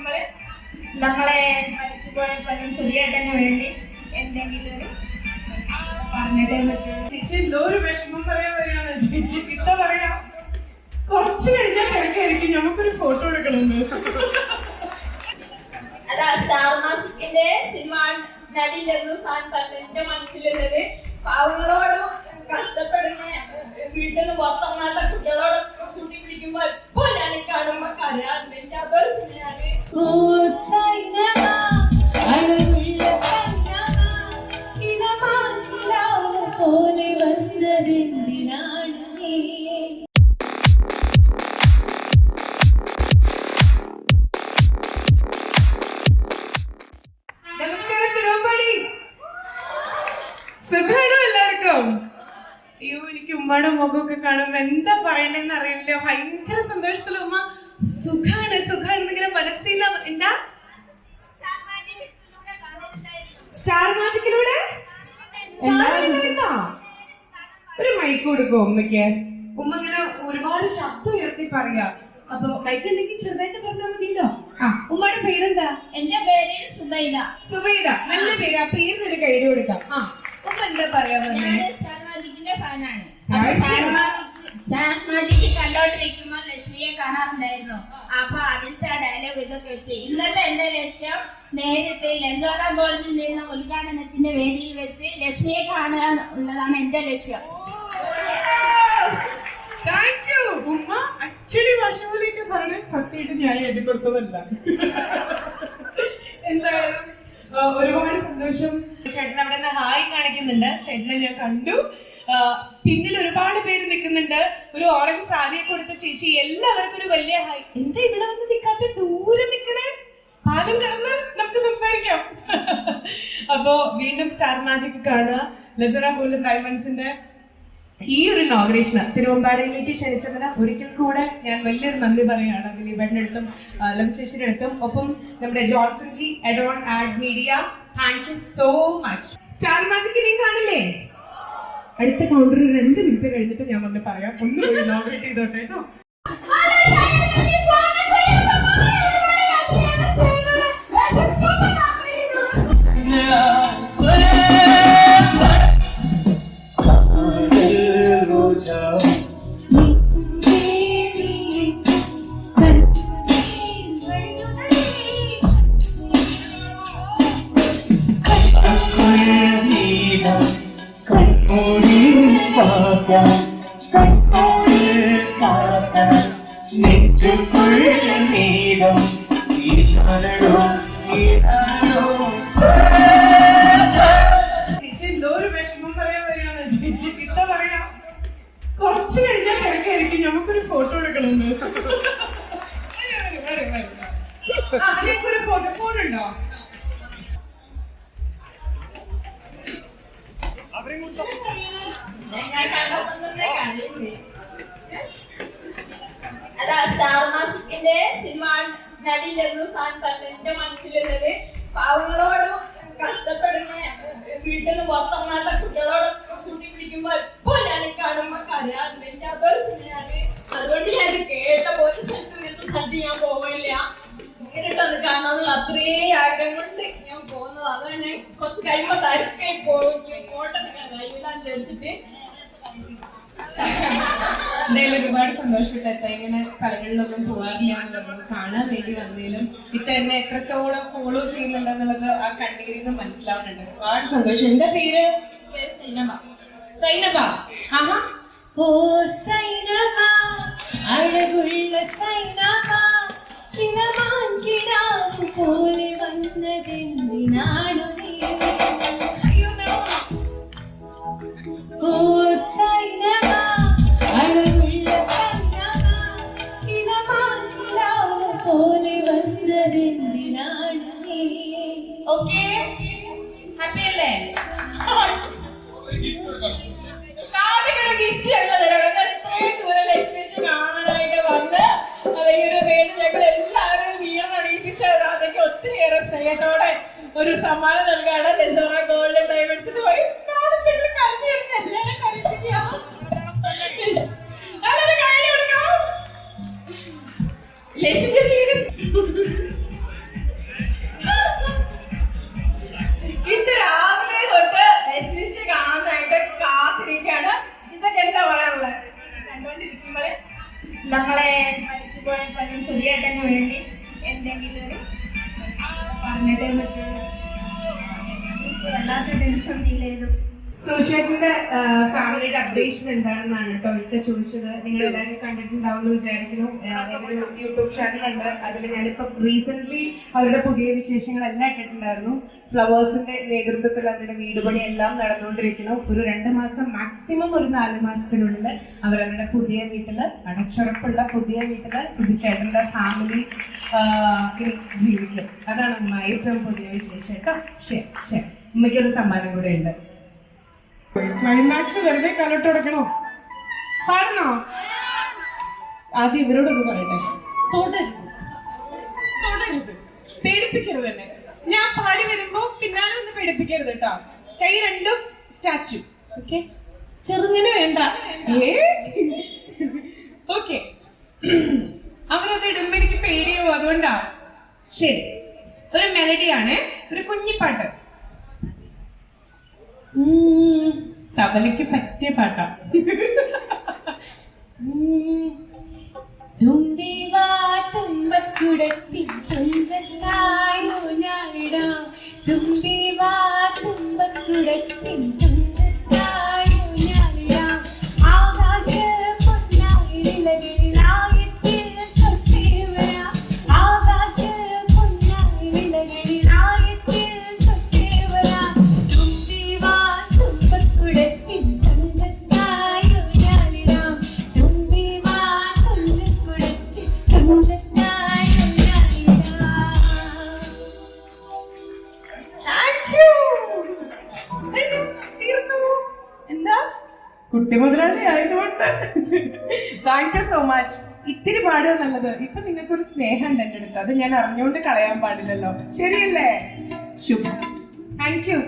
നമ്മൾ നമ്മളെ വേണ്ടി എന്തെങ്കിലും ഒരു പറഞ്ഞിട്ടേ പറ്റുള്ളൂ ചേച്ചി എന്തോ ഒരു വിഷമം പറയാൻ വരികയാണ്. ചേച്ചി എന്താ പറയാ കുറച്ച് കഴിഞ്ഞാൽ തിരക്കായിരിക്കും. നമുക്കൊരു ഫോട്ടോ എടുക്കണമെന്ന് അതാ സ്റ്റാർ മാസിക്കിന്റെ സിനിമ നടിയില്ലെന്നു സാൻ പറഞ്ഞു എന്റെ മനസ്സിലുള്ളത് പാവങ്ങളോടും കഷ്ടപ്പെടുന്ന വീട്ടിൽ നിന്ന് പുറത്തിറങ്ങാത്ത കുട്ടികളോടൊക്കെ കൂട്ടി പിടിക്കുമ്പോ എപ്പോ ഞാൻ ഈ കാണുമ്പോ കരയാറുണ്ട് പറയണെന്ന് അറിയില്ല. ഭയങ്കര സന്തോഷത്തിൽ ഉമ്മ സുഖാണ് സുഖാണ് ഇങ്ങനെ മനസ്സില്ല എന്താ? സ്റ്റാർ മാജിക്കിലൂടെ? ഒരു മൈക്ക് കൊടുക്കോ ഉമ്മയ്ക്ക്. ഉമ്മ ഇങ്ങനെ ഒരുപാട് ശബ്ദം ഉയർത്തി പറയാ. അപ്പൊ മൈക്ക് ഉണ്ടെങ്കിൽ ചെറുതായിട്ട് പറഞ്ഞാൽ മതിയല്ലോ. ആ ഉമ്മയുടെ പേരെന്താ? എന്റെ പേര് സുബൈദ. സുബൈദ നല്ല പേര്. ആ പേരിന് ഒരു കൈഡ് കൊടുക്കാം. ആ ഉമ്മ എന്താ പറയാ സ്റ്റാർ മാജിക്കിന്റെ ഫാനാണ് സ്റ്റാർ മാജിക് ലക്ഷ്മിയെ കാണാറുണ്ടായിരുന്നു. അപ്പൊ അതിലത്തെ ഡയലോഗ് ഇതൊക്കെ വെച്ച്. ഇന്നത്തെ എന്റെ ലക്ഷ്യം നേരിട്ട് ലസോറ ഗോൾഡിൽ നിന്ന് ഉദ്ഘാടനത്തിന്റെ വേദിയിൽ വെച്ച് ലക്ഷ്മിയെ കാണുക എന്നുള്ളതാണ് എന്റെ ലക്ഷ്യം. ഉമ്മ അച്ഛടി ഭാഷ പോലെയൊക്കെ പറഞ്ഞ സത്യമായിട്ട് ഞാൻ എഴുതി കൊടുത്തതല്ല എന്തായാലും ഒരുപാട് സന്തോഷം. ചേട്ടൻ അവിടെ നിന്ന് ഹായ് കാണിക്കുന്നുണ്ട്. ചേട്ടനെ ഞാൻ കണ്ടു. പിന്നിൽ ഒരുപാട് പേര് നിൽക്കുന്നുണ്ട്. ഒരു ഓറഞ്ച് സാരിയെ കൊടുത്ത ചേച്ചി എല്ലാവർക്കും ഒരു വലിയ ഹായ് എന്താ ഇവിടെ വന്ന് നിൽക്കാത്ത? ദൂരെ നിൽക്കണേ? പാലം കടന്ന് നമുക്ക് സംസാരിക്കാം. അപ്പോ വീണ്ടും സ്റ്റാർ മാജിക് കാണുക. ലസറ ഗോൾഡൻ ഡയമണ്ട്സിന്റെ ഈ ഒരു ഇനോഗ്രേഷന് തിരുവമ്പാടിയിലേക്ക് ക്ഷണിച്ചതിന് ഒരിക്കൽ കൂടെ ഞാൻ വലിയൊരു നന്ദി പറയുകയാണ്. ദിലീപേട്ടന്റെ അടുത്തും ലഭിശേഷിയുടെ അടുത്തും. ഒപ്പം നമ്മുടെ Johnson G adorn ad media. Thank you so much star magic ഇനിയും കാണില്ലേ അടുത്ത കൗണ്ടറിൽ രണ്ട് മിനിറ്റ് കഴിഞ്ഞിട്ട് ഞാൻ വന്ന് പറയാം. ഒന്ന് പോയി ഇനോഗ്രേറ്റ് ചെയ്തോട്ടെ കേട്ടോ ചേച്ചി കുറച്ച് കഴിഞ്ഞാൽ തിരക്കായിരിക്കും നമുക്കൊരു ഫോട്ടോ എടുക്കണമെന്ന്. ഫോട്ടോ ഫോൺ ഉണ്ടോ? കണ്ടില്ലേ? അതാ സ്റ്റാർ മാസിക്കിന്റെ സിനിമ നടിയില്ലെന്നു സാൻ പറഞ്ഞു മനസ്സിലുള്ളത്. പാവങ്ങളോടും കഷ്ടപ്പെടുന്ന വീട്ടിൽ നിന്ന് പുറത്തിറങ്ങാത്ത കുട്ടികളോടൊക്കെ കൂട്ടി പിടിക്കുമ്പോ എപ്പോ ഞാൻ കാണുമ്പോ കരയാറുണ്ട് എന്റെ അതൊരു സിനിമയാണ് അതുകൊണ്ട് ഞാൻ കേട്ട പോലെ സ്ഥലത്ത് ഇങ്ങനത്തെ സ്ഥലത്ത് ഞാൻ ആഗ്രഹം കൊണ്ട് ഞാൻ പോകുന്നത്. അത് തന്നെ കുറച്ച് പോകും കോട്ടൊക്കെ കഴിയില്ലാന്ന് വിചാരിച്ചിട്ട് എന്തായാലും ഒരുപാട് സന്തോഷപ്പെട്ട ഇങ്ങനെ സ്ഥലങ്ങളിലൊന്നും പോകാറില്ല എന്നുള്ളത് കാണാൻ വേണ്ടി വന്നതിലും ഇത്ത എന്നെ എത്രത്തോളം ഫോളോ ചെയ്യുന്നുണ്ടെന്നുള്ളത് ആ കണ്ണീരിൽ നിന്ന് മനസ്സിലാവുന്നുണ്ട്. ഒരുപാട് സന്തോഷം. എന്റെ പേര്? സൈനബ. സൈനബ. ആഹാ. ഓ സൈനമ സമ്മാനം നൽകാണ് ലെസോറ ഗോൾഡ് ഡയമണ്ട്സിന് പോയി. ഇന്ന് രാവിലെ ഇതൊക്കെ എന്താ പറയാനുള്ളത്? നമ്മളെ സുഷേറ്റിന്റെ ഫാമിലിയുടെ അപ്ഡേഷൻ എന്താണെന്നാണ് കേട്ടോ ഇത്ത ചോദിച്ചത്. നിങ്ങൾ എല്ലാവരും കണ്ടിട്ടുണ്ടാവും എന്ന് വിചാരിക്കുന്നു. യൂട്യൂബ് ചാനൽ ഉണ്ട്. അതിൽ ഞാനിപ്പോ റീസെന്റ് അവരുടെ പുതിയ വിശേഷങ്ങളെല്ലാം ഇട്ടിട്ടുണ്ടായിരുന്നു. ഫ്ലവേഴ്സിന്റെ നേതൃത്വത്തിൽ അവരുടെ വീട് പണി എല്ലാം നടന്നുകൊണ്ടിരിക്കുന്നു. ഒരു രണ്ട് മാസം മാക്സിമം ഒരു നാല് മാസത്തിനുള്ളിൽ അവരുടെ പുതിയ വീട്ടിൽ അടച്ചുറപ്പുള്ള പുതിയ വീട്ടിൽ സുധിച്ചേട്ടന്റെ ഫാമിലി ജീവിക്കും. അതാണ് ഏറ്റവും പുതിയ വിശേഷം. കേട്ടോ? ശരി ശരി. ഉമ്മയ്ക്കൊരു സമ്മാനം കൂടെ ഉണ്ട്. ക്ലൈമാക്സ് വെറുതെ കലോട്ട് കൊടുക്കണോ പാടണോ ആദ്യം ഇവരോടൊന്ന് പറയട്ടെ. തൊടരുത്. തൊടരുത്. പേടിപ്പിക്കരുത് എന്നെ. ഞാൻ പാടി വരുമ്പോ പിന്നാലെ ഒന്ന് പേടിപ്പിക്കരുത് കേട്ടോ. കൈ രണ്ടും സ്റ്റാച്ചു. ഓക്കെ? ചെറുങ്ങനെ വേണ്ട. ഏ? ഓക്കെ. അവരത് ഇടുമ്പോ എനിക്ക് പേടിയോ അതുകൊണ്ടാ. ശരി. ഒരു മെലഡിയാണ് ഒരു കുഞ്ഞിപ്പാട്ട്. തബലയ്ക്ക് പറ്റിയ പാട്ടാ ഉം. വാ തുമ്പക്കുടത്തി തുഞ്ചത്തായോ ഞാനിടാം തുമ്പി വാ തുമ്പക്കുടത്തി മച്ച് ഇത്തിരി പാടുക നല്ലത്. ഇപ്പൊ നിങ്ങൾക്ക് ഒരു സ്നേഹം ഉണ്ട് എന്റെ അടുത്ത്. അത് ഞാൻ അറിഞ്ഞുകൊണ്ട് കളയാൻ പാടില്ലല്ലോ. ശരിയല്ലേ? ശുഭം. Thank you